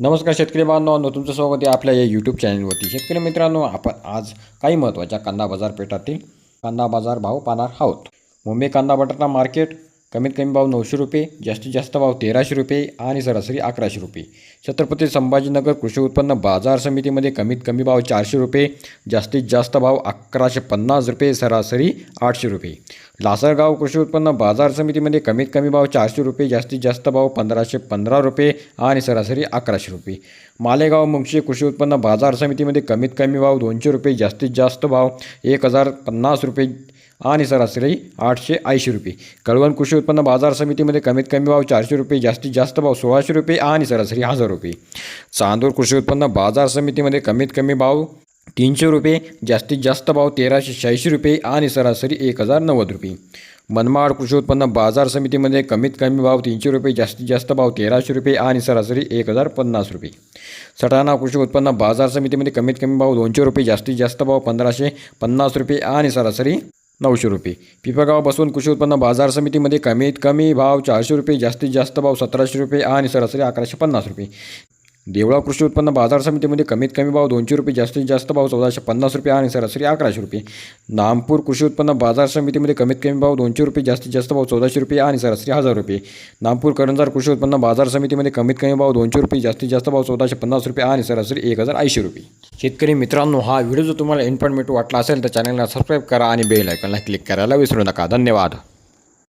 नमस्कार शेतकरी बांधवांनो तुमचं स्वागत आहे आपल्या या यूट्यूब चॅनलवरती शेतकरी मित्रांनो आपण आज काही महत्त्वाच्या कांदा बाजारपेठातील कांदा बाजार भाव पाहणार आहोत. मुंबई कांदा बटाटा मार्केट कमीत कमी भाव नऊशे रुपये जास्तीत जास्त भाव तेराशे रुपये आणि सरासरी अकराशे रुपये. छत्रपती संभाजीनगर कृषी उत्पन्न बाजार समितीमध्ये कमीत कमी भाव चारशे रुपये जास्तीत जास्त भाव अकराशे पन्नास रुपये सरासरी आठशे रुपये. लासरगाव कृषी उत्पन्न बाजार समितीमध्ये कमीत कमी भाव चारशे रुपये जास्तीत जास्त भाव पंधराशे पंधरा रुपये आणि सरासरी अकराशे रुपये. मालेगाव मुंगशी कृषी उत्पन्न बाजार समितीमध्ये कमीत कमी भाव दोनशे रुपये जास्तीत जास्त भाव एक हजार पन्नास रुपये आणि सरासरी आठशे ऐंशी रुपये. कळवण कृषी उत्पन्न बाजार समितीमध्ये कमीत कमी भाव चारशे रुपये जास्तीत जास्त भाव सोळाशे रुपये आणि सरासरी हजार रुपये. चांदूर कृषी उत्पन्न बाजार समितीमध्ये कमीत कमी भाव तीनशे रुपये जास्तीत जास्त भाव तेराशे शहाऐंशी रुपये आणि सरासरी एक हजार नव्वद रुपये. मनमाड कृषी उत्पन्न बाजार समितीमध्ये कमीत कमी भाव तीनशे रुपये जास्तीत जास्त भाव तेराशे रुपये आणि सरासरी एक हजार पन्नास रुपये. सटाणा कृषी उत्पन्न बाजार समितीमध्ये कमीत कमी भाव दोनशे रुपये जास्तीत जास्त भाव पंधराशे पन्नास रुपये आणि सरासरी नऊशे रुपये. पिपळगाव कृषी उत्पन्न बाजार समितीमध्ये कमीत कमी भाव चारशे रुपये जास्तीत जास्त भाव सतराशे रुपये आणि सरासरी अकराशे पन्नास रुपये. देवळा कृषी उत्पन्न बाजार समितीमध्ये कमीत कमी भाव दोनशे रुपये जास्तीत जास्त भाव चौदाशे पन्नास रुपये आणि सरासरी अकराशे रुपये. नामपूर कृषी उत्पन्न बाजार समितीमध्ये कमीत कमी भाव दोनशे रुपये जास्तीत जास्त भाव चौदाशे रुपये आणि सरासरी हजार रुपये. नामपूर करंजार कृषी उत्पन्न बाजार समितीमध्ये कमीत कमी भाव दोनशे रुपये जास्तीत जास्त भाव चौदाशे पन्नास रुपये आणि सरासरी एक हजार ऐंशी रुपये. शेतकरी मित्रांनो हा व्हिडिओ जर तुम्हाला इन्फॉर्मेटिव्ह वाटला असेल तर चॅनलला सबस्क्राईब करा आणि बेल आयकॉनला क्लिक करायला विसरू नका. धन्यवाद.